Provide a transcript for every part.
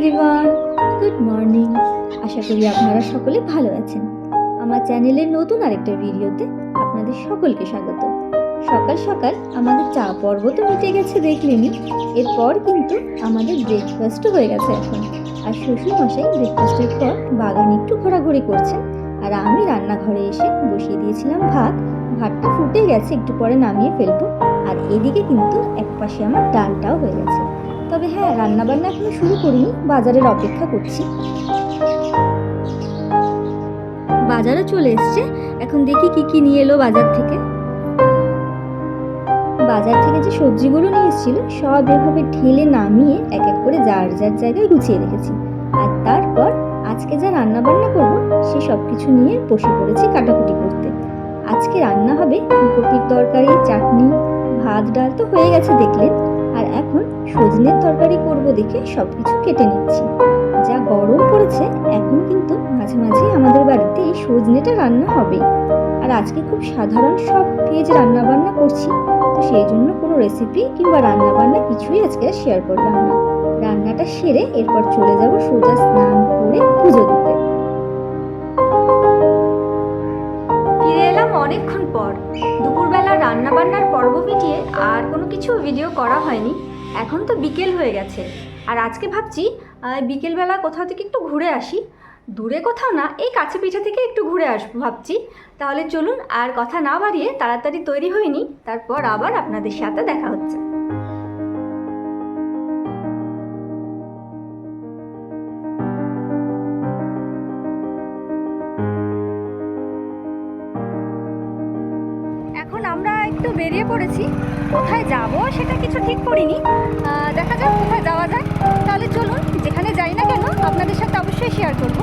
Everyone good morning আশা করি আপনারা সকলে ভালো আছেন। আমার চ্যানেলের নতুন আরেকটা ভিডিওতে আপনাদের সকলকে স্বাগত। সকাল সকাল আমাদের চা পর্ব তো মিটে গেছে দেখলেনই। এরপর কিন্তু আমাদের ব্রেকফাস্টও হয়ে গেছে এখন। আর শ্বশুর মশাই ব্রেকফাস্টের পর বাগানে একটু ঘোরাঘুরি করছেন। আর আমি রান্নাঘরে এসে বসিয়ে দিয়েছিলাম ভাত। ভাতটা ফুটে গেছে, একটু পরে নামিয়ে ফেলব। আর এদিকে কিন্তু এক পাশে আমার ডালটাও হয়ে গেছে। তবে হ্যাঁ রান্নাবান্না এখনও শুরু করিনি, বাজারের অপেক্ষা করছি। বাজারে চলে এসছে, এখন দেখি কি কি নিয়ে এলো বাজার থেকে। বাজার থেকে যে সবজিগুলো নিয়ে এসেছিল, সব এভাবে ঢেলে নামিয়ে এক এক করে যার যার জায়গায় গুছিয়ে রেখেছি। আর তারপর আজকে যা রান্না বান্না করব, সে সব কিছু নিয়ে বসে পড়েছি কাটাকুটি করতে। আজকে রান্না হবে ফুলকপির তরকারি, চাটনি, ভাত, ডাল তো হয়ে গেছে, দেখলেন। আর এখন সজনের তরকারি করব দেখে সব কিছু কেটে নিচ্ছি। যা গরম পড়েছে, এখন কিন্তু মাঝে মাঝে আমাদের বাড়িতে এই সজনেটা রান্না হবে। আর আজকে খুব সাধারণ সব ভেজ রান্না বান্না করছি, তো সেই জন্য কোনো রেসিপি কিংবা রান্না বান্না কিছুই আজকে শেয়ার করলাম না। রান্নাটা সেরে এরপর চলে যাব সোজা স্নান করে পুজো দিতে। দুপুরবেলা রান্না বান্নার পর্ব মিটিয়ে আর কোনো কিছু ভিডিও করা হয়নি। এখন তো বিকেল হয়ে গেছে। আর আজকে ভাবছি বিকেলবেলা কোথাও থেকে একটু ঘুরে আসি। দূরে কোথাও না, এই কাছে পিঠে থেকে একটু ঘুরে আসব ভাবছি। তাহলে চলুন আর কথা না বাড়িয়ে তাড়াতাড়ি তৈরি হয়নি। তারপর আবার আপনাদের সাথে দেখা হচ্ছে। বেরিয়ে পড়েছি। কোথায় যাব সেটা কিছু ঠিক করিনি। দেখা যাক কোথায় যাওয়া যায়। তাহলে চলুন, যেখানে যাই না কেন, আপনাদের সাথে অবশ্যই শেয়ার করব।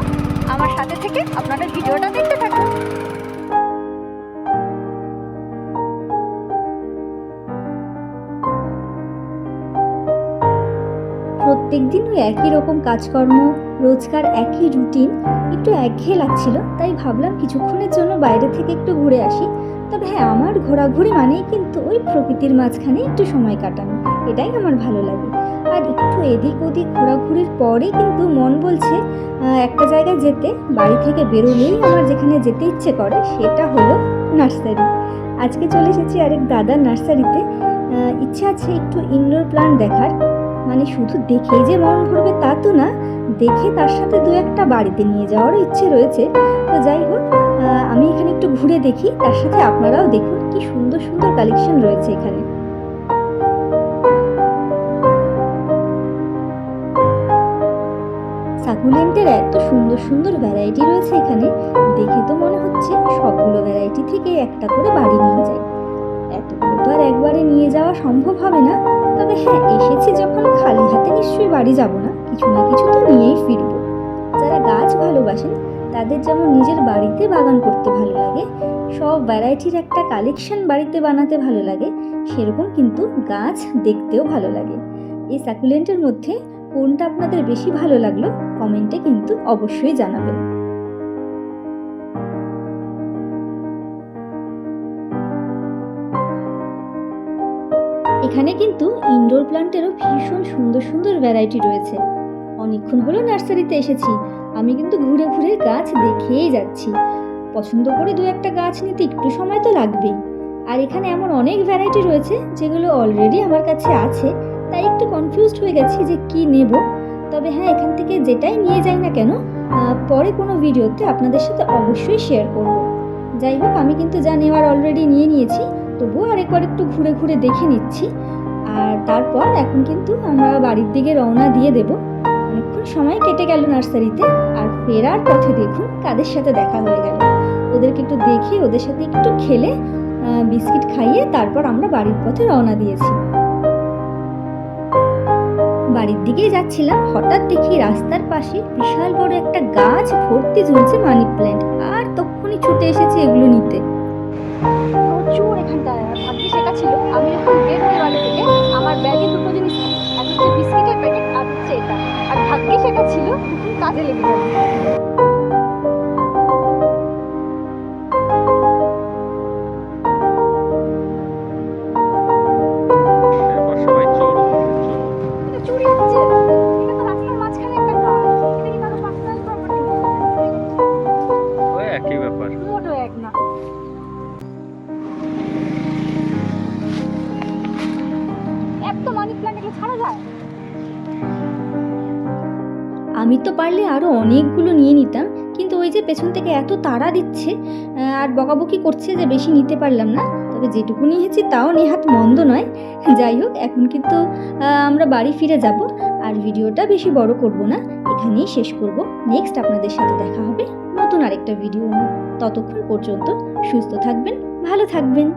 আমার সাথে থেকে আপনারা ভিডিওটা দেখতে থাকুন। প্রত্যেক দিন ওই একই রকম কাজকর্ম, রোজকার একই রুটিন একটু একঘেয়ে লাগছিল, তাই ভাবলাম কিছুক্ষণের জন্য বাইরে থেকে একটু ঘুরে আসি। তবে হ্যাঁ আমার ঘোরাঘুরি মানেই কিন্তু ওই প্রকৃতির মাঝখানে একটু সময় কাটানো। এটাই আমার ভালো লাগে। আর একটু এদিক ওদিক ঘোরাঘুরির পরে কিন্তু মন বলছে একটা জায়গায় যেতে। বাড়ি থেকে বেরোলেই আমার যেখানে যেতে ইচ্ছে করে, সেটা হলো নার্সারি। আজকে চলে এসেছি আরেক দাদার নার্সারিতে। ইচ্ছে আছে একটু ইনডোর প্লান্ট দেখার। মানে শুধু দেখেই যে মন ভরবে তা তো না, দেখে তার সাথে দু একটা বাড়িতে নিয়ে যাওয়ারও ইচ্ছে রয়েছে। তো যাই হোক এখানে একটু ঘুরে দেখি, তার সাথে আপনারাও দেখুন কি সুন্দর সুন্দর কালেকশন রয়েছে এখানে। সাকুলেন্টের এত সুন্দর সুন্দর ভ্যারাইটি রয়েছে এখানে, দেখে তো মনে হচ্ছে সবগুলো ভ্যারাইটি থেকে একটা করে বাড়ি নিয়ে যাই। এতগুলো তো আর একবারে নিয়ে যাওয়া সম্ভব হবে না, তবে হ্যাঁ এসেছি যখন খালি হাতে নিশ্চয়ই বাড়ি যাব না, কিছু না কিছু তো নিয়েই ফিরব। যারা গাছ ভালোবাসেন তাদের যেমন নিজের বাড়িতে বাগান করতে ভালো লাগে, সব ভ্যারাইটির একটা কালেকশন বাড়িতে বানাতে ভালো লাগে, সেরকম কিন্তু গাছ দেখতেও ভালো লাগে। এই সাকুলেন্টের মধ্যে কোনটা আপনাদের বেশি ভালো লাগল, কমেন্টে কিন্তু অবশ্যই জানাবেন। এখানে কিন্তু ইনডোর প্লান্টেরও ভীষণ সুন্দর সুন্দর ভ্যারাইটি রয়েছে। অনেকক্ষণ হলো নার্সারিতে এসেছি আমি কিন্তু ঘুরে ঘুরে গাছ দেখেই যাচ্ছি। পছন্দ করে দু একটা গাছ নিতে একটু সময় তো লাগবেই। আর এখানে এমন অনেক ভ্যারাইটি রয়েছে, যেগুলো অলরেডি আমার কাছে আছে। তাই একটু কনফিউজড হয়ে গেছি যে কি নেব। তবে হ্যাঁ এখান থেকে যেটাই নিয়ে যাই না কেন পরে কোনো ভিডিওতে আপনাদের সাথে অবশ্যই শেয়ার করব। যাই হোক, আমি কিন্তু যা নেওয়ার অলরেডি নিয়ে নিয়েছি, তবুও আরেকবার একটু ঘুরে ঘুরে দেখে নিচ্ছি। আর তারপর এখন কিন্তু আমরা বাড়ির দিকে রওনা দিয়ে দেব। অনেকক্ষণ সময় কেটে গেল নার্সারিতে, আর ফেরার পথে দেখুন কাদের সাথে দেখা হয়ে গেল। ওদেরকে একটু দেখে, ওদের সাথে একটু খেলে বিস্কিট খাইয়ে তারপর আমরা বাড়ির পথে রওনা দিয়েছি। বাড়ির দিকেই যাচ্ছিলাম, হঠাৎ দেখি রাস্তার পাশে বিশাল বড় একটা গাছ ভর্তি ঝুলছে মানি প্ল্যান্ট, আর তখনই ছুটে এসেছে এগুলো নিতে। প্রচুর এখানটায় ভাগ্যে সেটা ছিল আমি কাজে লেগে গেল আমি তো পারলে আরও অনেকগুলো নিয়ে নিতাম, কিন্তু ওই যে পেছন থেকে এত তাড়া দিচ্ছে আর বকাবকি করছে যে বেশি নিতে পারলাম না। তবে যেটুকু নিয়েছি তাও নেহাত মন্দ নয়। যাই হোক, এখন কিন্তু আমরা বাড়ি ফিরে যাব, আর ভিডিওটা বেশি বড় করব না। এখানেই শেষ করব। নেক্সট আপনাদের সাথে দেখা হবে নতুন আরেকটা ভিডিও ততক্ষণ পর্যন্ত সুস্থ থাকবেন, ভালো থাকবেন।